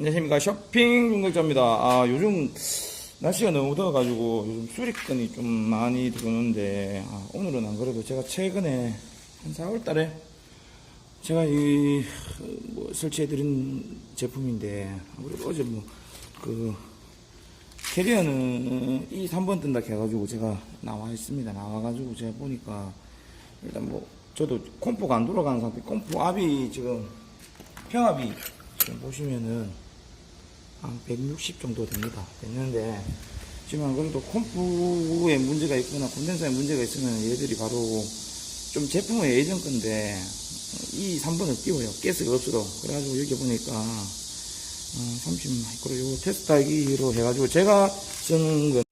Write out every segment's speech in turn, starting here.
안녕하십니까. 쇼핑 중독자입니다. 아 요즘 날씨가 너무 더워가지고 요즘 수리건이 좀 많이 들어오는데 아, 오늘은 안 그래도 제가 최근에 한 4월달에 제가 이 뭐 설치해드린 제품인데 아무래도 어제 뭐 그 캐리어는 이 3번 뜬다 해가지고 제가 나와 있습니다. 나와가지고 제가 보니까 일단 뭐 저도 콤프가 안 돌아가는 상태 콤프 압이 지금 평압이 지금 보시면은 한 160 정도 됩니다. 됐는데 지금 안 그래도 콤프에 문제가 있거나 콘덴서에 문제가 있으면 얘들이 바로 좀 제품은 예전 건데 이 3번을 띄워요. 가스가 없어도. 그래가지고 여기 보니까 어, 30 마이크로 요 테스트하기로 해가지고 제가 쓰는 건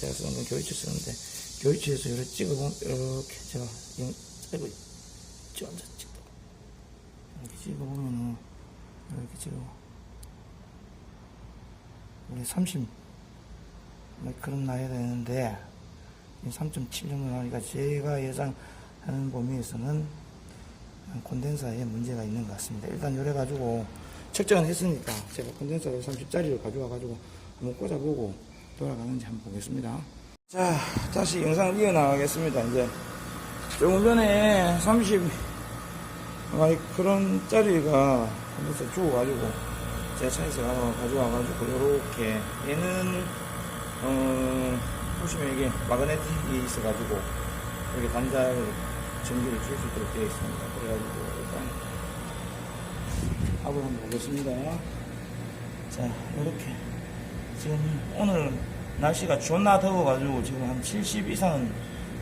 제가 쓰는 건 교이치 쓰는데 교이치에서 이렇게 찍어보면 이렇게 제가 저 앉아 찍다 이렇게 찍어보면은 이렇게 찍어 우리 30 마이크론 나야 되는데 3.7 정도 나오니까 제가 예상하는 범위에서는 콘덴서에 문제가 있는 것 같습니다. 일단 요래 가지고 측정은 했으니까 제가 콘덴서를 30짜리를 가져와 가지고 한번 꽂아보고 돌아가는지 한번 보겠습니다. 자, 다시 영상을 이어나가겠습니다. 이제 조금 전에 30 마이크론 짜리가 콘덴서 주워가지고 제 차에서 가져와가지고 요렇게 얘는 어 보시면 이게 마그네틱이 있어가지고 여기 단자에 전기를 줄 수 있도록 되어 있습니다. 그래가지고 일단 합을 한번 보겠습니다. 자 이렇게 지금 오늘 날씨가 존나 더워가지고 지금 한 70 이상은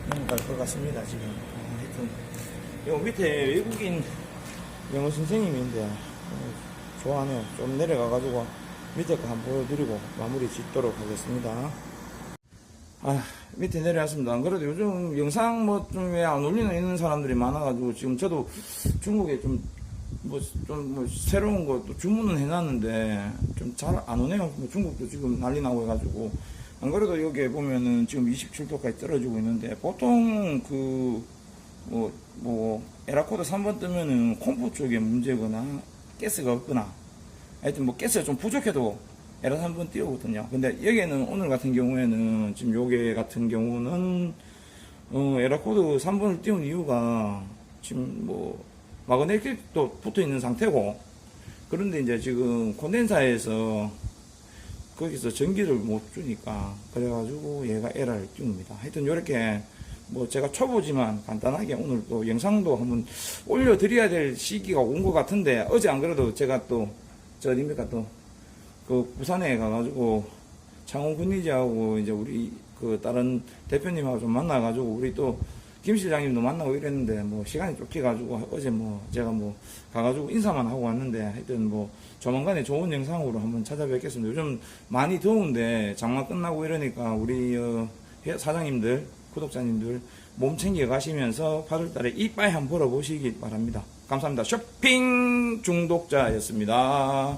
넘어갈 것 같습니다. 지금 어, 하여튼 요 밑에 외국인 영어 선생님인데 어, 좋아하네요. 좀 내려가가지고 밑에 거 한번 보여드리고 마무리 짓도록 하겠습니다. 아, 밑에 내려왔습니다. 안 그래도 요즘 영상 뭐 좀 왜 안 올리는 사람들이 많아가지고 지금 저도 중국에 좀 뭐 좀 뭐 새로운 거또 주문은 해놨는데 좀 잘 안 오네요. 뭐 중국도 지금 난리 나고 해가지고 안 그래도 여기에 보면은 지금 27도까지 떨어지고 있는데 보통 그 뭐, 뭐, 에라코드 3번 뜨면은 콤프 쪽에 문제거나 가스가 없거나 하여튼 뭐 가스가 좀 부족해도 에라 3번 띄우거든요. 근데 여기에는 오늘 같은 경우에는 지금 요게 같은 경우는 어, 에라코드 3번을 띄운 이유가 지금 뭐 마그네틱도 붙어 있는 상태고 그런데 이제 지금 콘덴사에서 거기서 전기를 못 주니까 그래가지고 얘가 에러를 띄웁니다. 하여튼 요렇게 뭐 제가 초보지만 간단하게 오늘 또 영상도 한번 올려드려야 될 시기가 온 것 같은데 어제 안 그래도 제가 또 저 어딥니까 또 그 부산에 가가지고 창원 군리지하고 이제 우리 그 다른 대표님하고 좀 만나가지고 우리 또 김 실장님도 만나고 이랬는데 뭐 시간이 쫓겨가지고 어제 뭐 제가 뭐 가가지고 인사만 하고 왔는데 하여튼 뭐 조만간에 좋은 영상으로 한번 찾아뵙겠습니다. 요즘 많이 더운데 장마 끝나고 이러니까 우리 어, 회- 사장님들 구독자님들 몸 챙겨 가시면서 8월달에 이빠이 한번 벌어보시기 바랍니다. 감사합니다. 쇼핑 중독자였습니다.